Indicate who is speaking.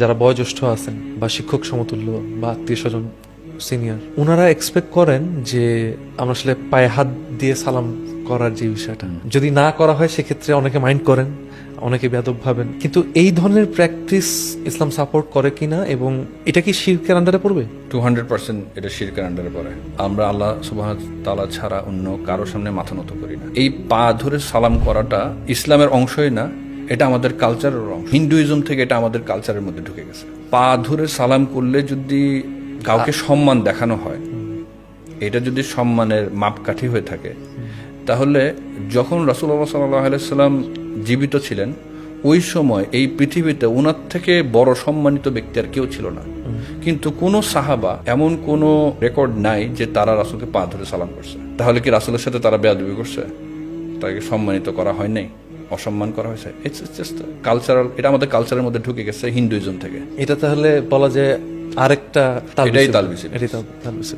Speaker 1: যারা বয়োজ্যেষ্ঠ আছেন বা শিক্ষক সমতুল্য বা আত্মীয় স্বজন সিনিয়র ওনারা এক্সপেক্ট করেন যে আমরা আসলে পায়ে হাত দিয়ে সালাম করার যে বিষয়টা। যদি না করা হয় সেক্ষেত্রে অনেকে মাইন্ড করেন অনেকে বেদব ভাবেন। কিন্তু এই ধরনের প্র্যাকটিস ইসলাম সাপোর্ট করে কিনা এবং এটা কি শিরকের আন্ডারে পড়বে?
Speaker 2: টু হান্ড্রেড পার্সেন্ট এটা শিরকের আন্ডারে পড়ে। আমরা আল্লাহ সুবাহ তালা ছাড়া অন্য কারোর সামনে মাথা নত করি না। এই পা ধরে সালাম করাটা ইসলামের অংশই না এটা আমাদের কালচারের অংশ। হিন্দুইজম থেকে এটা আমাদের কালচারের মধ্যে ঢুকে গেছে। পা ধরে সালাম করলে যদি কাউকে সম্মান দেখানো হয় এটা যদি সম্মানের মাপকাঠি হয়ে থাকে তাহলে যখন রাসুল্লাহ সাল্লাহ সাল্লাম জীবিত ছিলেন ওই সময় এই পৃথিবীতে ওনার থেকে বড় সম্মানিত ব্যক্তি আর কেউ ছিল না। কিন্তু কোন সাহাবা এমন কোন রেকর্ড নাই যে তারা রাসুলকে পা ধরে সালাম করছে। তাহলে কি রাসুলের সাথে তারা বেয়াদবি করছে? তাকে সম্মানিত করা হয় নাই? অসম্মান করা হয়েছে ইটস জাস্ট কালচারাল এটা আমাদের কালচারের মধ্যে ঢুকে গেছে হিন্দুইজম থেকে
Speaker 1: এটা তাহলে বলা যায় আরেকটা।
Speaker 2: এটাই তালবিসি
Speaker 1: এটাই তালবিসি।